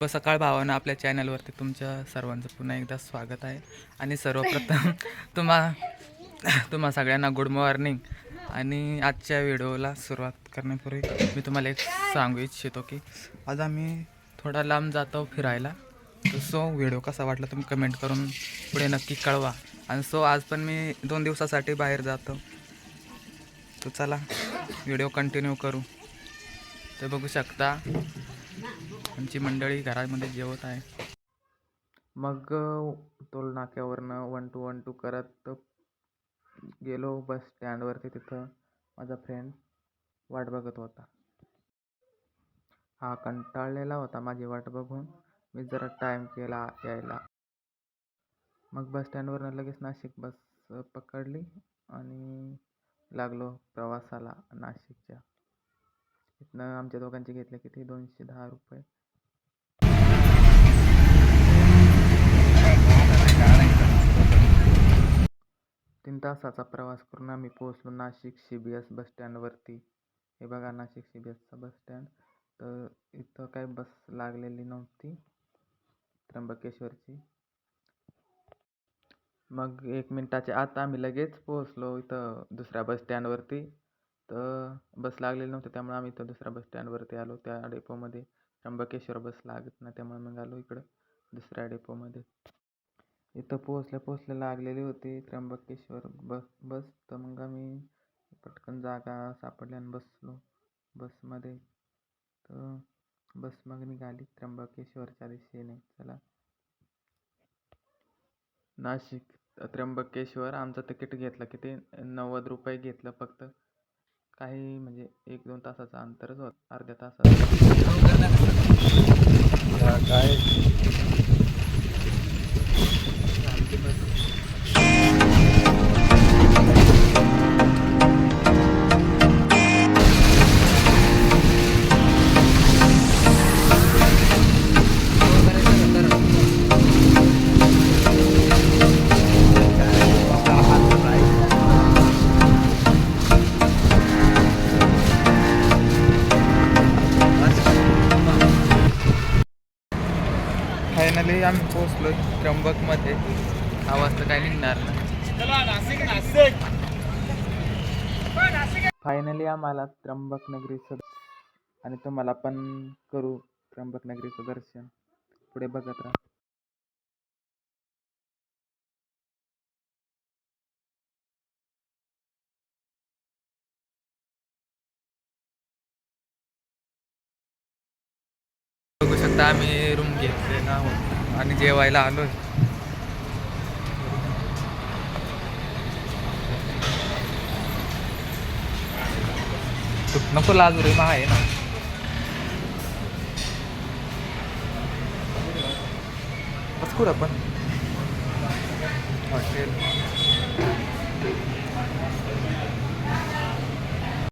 व सकाळ भावानं आपल्या चॅनलवरती तुमच्या सर्वांचं पुन्हा एकदा स्वागत आहे. आणि सर्वप्रथम तुम्हा तुम्हा सगळ्यांना गुड मॉर्निंग आणि आजच्या व्हिडिओला सुरुवात करण्यापूर्वी मी तुम्हाला एक सांगू इच्छितो की आज आम्ही थोडा लांब जातो फिरायला. तर सो व्हिडिओ कसा वाटला तुम्ही कमेंट करून पुढे नक्की कळवा. आणि सो आज पण मी दोन दिवसासाठी बाहेर जातो. तर चला व्हिडिओ कंटिन्यू करू. ते बघू शकता आमची मंडळी घरामध्ये जेवत आहे. मग टोल नाक्यावरनं वन टू वन टू करत गेलो बस स्टँडवरती तिथं. माझा फ्रेंड वाट बघत होता. हा कंटाळलेला होता माझी वाट बघून. मी जरा टाईम केला यायला. मग बस स्टँडवरनं लगेच नाशिक बस पकडली आणि लागलो प्रवासाला नाशिकच्या. इथनं आमच्या दोघांचे घेतले किती? दोनशे दहा रुपये. तीन तासाचा प्रवास करून आम्ही पोहोचलो Nashik C B S bus स्टँडवरती हे बघा नाशिक सी बी एसचा बस स्टँड तर इथं काही बस लागलेली नव्हती त्र्यंबकेश्वरची. मग एक मिनटाच्या आत आम्ही लगेच पोहोचलो इथं दुसऱ्या बस स्टँडवरती तर बस लागलेली नव्हती. त्यामुळे आम्ही इथं दुसऱ्या बस स्टँडवरती आलो. त्या डेपोमध्ये त्र्यंबकेश्वर बस लागत नाही. त्यामुळे मग आलो इकडं दुसऱ्या डेपोमध्ये इथं पोहोचल्या पोहोचल्या लागलेली होती त्र्यंबकेश्वर बस बस. तर मग आम्ही पटकन जागा सापडली बसलो बसमध्ये. तर बस मग निघाली त्र्यंबकेश्वरच्या दिशेने. चला. नाशिक त्र्यंबकेश्वर. आमचं तिकीट घेतलं किती? नव्वद रुपये घेतलं फक्त. काही म्हणजे एक दोन तासाचं अंतरच होत अर्ध्या तासाचं. फायनली आम्ही पोहोचलो त्र्यंबकमध्ये. आवाज तर काय निघणार नाही फायनली आम्हाला त्र्यंबक नगरीचं आणि तुम्हाला पण करू त्र्यंबक नगरीचं दर्शन. पुढे बघत राहा. आता आम्ही रूम घेतलेला आहोत आणि जेवायला आलो तू नको लाजू रे महा आहे ना. बस कुठं आपण. हॉटेल.